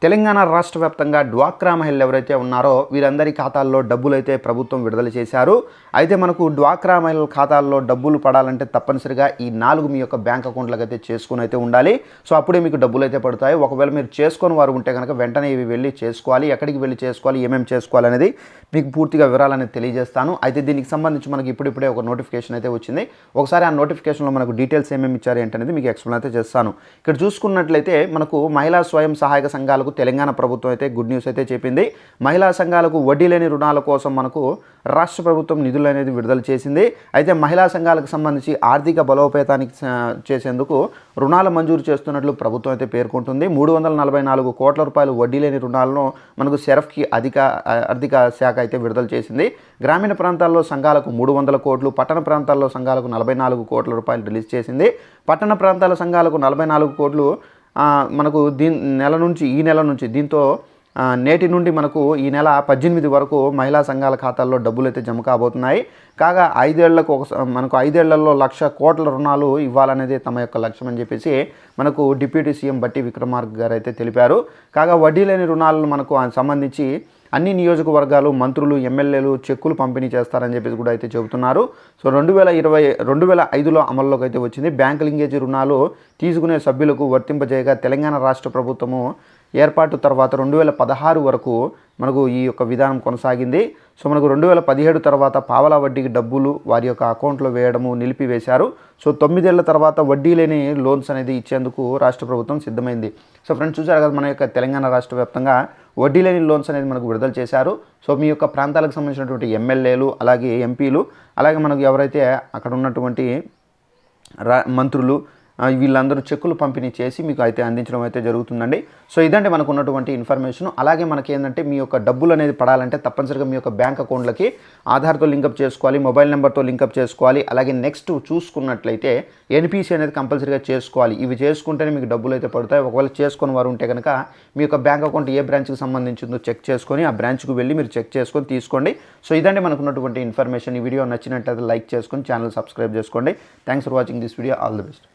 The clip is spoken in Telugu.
తెలంగాణ రాష్ట్ర వ్యాప్తంగా డ్వాక్రా మహిళలు ఎవరైతే ఉన్నారో వీరందరి ఖాతాల్లో డబ్బులు అయితే ప్రభుత్వం విడుదల చేశారు. అయితే మనకు డ్వాక్రా మహిళల ఖాతాల్లో డబ్బులు పడాలంటే తప్పనిసరిగా ఈ నాలుగు మీ యొక్క బ్యాంక్ అకౌంట్లకు అయితే చేసుకుని అయితే ఉండాలి. సో అప్పుడే మీకు డబ్బులు అయితే పడతాయి. ఒకవేళ మీరు చేసుకొని వారు ఉంటే కనుక వెంటనే ఇవి వెళ్ళి చేసుకోవాలి. ఎక్కడికి వెళ్ళి చేసుకోవాలి? ఏమేమి చేసుకోవాలి అనేది మీకు పూర్తిగా వివరాలు తెలియజేస్తాను. అయితే దీనికి సంబంధించి మనకి ఇప్పుడిప్పుడే ఒక నోటిఫికేషన్ అయితే వచ్చింది. ఒకసారి ఆ నోటిఫికేషన్లో మనకు డీటెయిల్స్ ఏమేమి ఇచ్చారు ఏంటనేది మీకు ఎక్స్ప్లెయిన్ అయితే చేస్తాను. ఇక్కడ చూసుకున్నట్లయితే మనకు మహిళా స్వయం సహాయక సంఘాలు సంఘాలకు తెలంగాణ ప్రభుత్వం అయితే గుడ్ న్యూస్ అయితే చెప్పింది. మహిళా సంఘాలకు వడ్డీ లేని రుణాల కోసం మనకు రాష్ట్ర ప్రభుత్వం నిధులు అనేది విడుదల చేసింది. అయితే మహిళా సంఘాలకు సంబంధించి ఆర్థిక బలోపేతానికి చేసేందుకు రుణాలు మంజూరు చేస్తున్నట్లు ప్రభుత్వం అయితే పేర్కొంటుంది. మూడు వందల నలభై నాలుగు కోట్ల రూపాయలు వడ్డీ లేని రుణాలను మనకు సెరఫ్కి అధిక ఆర్థిక శాఖ అయితే విడుదల చేసింది. గ్రామీణ ప్రాంతాల్లో సంఘాలకు మూడు వందల కోట్లు పట్టణ ప్రాంతాల్లో సంఘాలకు నలభై నాలుగు కోట్ల రూపాయలు రిలీజ్ చేసింది. పట్టణ ప్రాంతాల సంఘాలకు నలభై నాలుగు కోట్లు మనకు దీని నెల నుంచి ఈ నెల నుంచి దీంతో నేటి నుండి మనకు ఈ నెల పద్దెనిమిది వరకు మహిళా సంఘాల ఖాతాల్లో డబ్బులు అయితే జమ కాబోతున్నాయి. కాగా ఐదేళ్ళకు ఒక మనకు ఐదేళ్ళలో లక్ష కోట్ల రుణాలు ఇవ్వాలనేది తమ యొక్క లక్ష్యం అని చెప్పేసి మనకు డిప్యూటీ సీఎం బట్టి విక్రమార్క గారు అయితే తెలిపారు. కాగా వడ్డీ లేని రుణాలను మనకు సంబంధించి అన్ని నియోజకవర్గాలు మంత్రులు ఎమ్మెల్యేలు చెక్కులు పంపిణీ చేస్తారని చెప్పేసి కూడా అయితే చెబుతున్నారు. సో రెండు వేల ఇరవై రెండు వేల ఐదులో అమల్లోకి అయితే వచ్చింది. బ్యాంక్ లింగేజ్ రుణాలు తీసుకునే సభ్యులకు వర్తింపజేయగా తెలంగాణ రాష్ట్ర ప్రభుత్వము ఏర్పాటు తర్వాత రెండు వేల పదహారు వరకు మనకు ఈ యొక్క విధానం కొనసాగింది. సో మనకు రెండు వేల పదిహేడు తర్వాత పావలా వడ్డీకి డబ్బులు వారి యొక్క అకౌంట్లో వేయడము నిలిపివేశారు. సో తొమ్మిదేళ్ళ తర్వాత వడ్డీ లేని లోన్స్ అనేది ఇచ్చేందుకు రాష్ట్ర ప్రభుత్వం సిద్ధమైంది. సో ఫ్రెండ్స్ చూసారు కదా మన యొక్క తెలంగాణ రాష్ట్ర వ్యాప్తంగా వడ్డీ లేని లోన్స్ అనేది మనకు విడుదల చేశారు. సో మీ యొక్క ప్రాంతాలకు సంబంధించినటువంటి ఎమ్మెల్యేలు అలాగే ఎంపీలు అలాగే మనకు ఎవరైతే అక్కడ ఉన్నటువంటి రా మంత్రులు వీళ్ళందరూ చెక్కులు పంపిణీ చేసి మీకు అయితే అందించడం అయితే జరుగుతుందండి. సో ఇదండి మనకు ఉన్నటువంటి ఇన్ఫర్మేషన్. అలాగే మనకి ఏంటంటే మీ యొక్క డబ్బులు అనేది పడాలంటే తప్పనిసరిగా మీ యొక్క బ్యాంక్ అకౌంట్లకి ఆధార్తో లింకప్ చేసుకోవాలి మొబైల్ నెంబర్తో లింకప్ చేసుకోవాలి. అలాగే నెక్స్ట్ చూసుకున్నట్లయితే ఎన్పిసి అనేది కంపల్సరీగా చేసుకోవాలి. ఇవి చేసుకుంటేనే మీకు డబ్బులు అయితే పడతాయి. ఒకవేళ చేసుకుని వారు ఉంటే కనుక మీ యొక్క బ్యాంక్ అకౌంట్ ఏ బ్రాంచ్కి సంబంధించిందో చెక్ చేసుకొని ఆ బ్రాంచ్కి వెళ్ళి మీరు చెక్ చేసుకొని తీసుకోండి. సో ఇదండి మనకు ఉన్నటువంటి ఇన్ఫర్మేషన్. ఈ వీడియో నచ్చినట్లయితే లైక్ చేసుకొని ఛానల్ సబ్స్క్రైబ్ చేసుకోండి. Thanks for watching this video. All the best.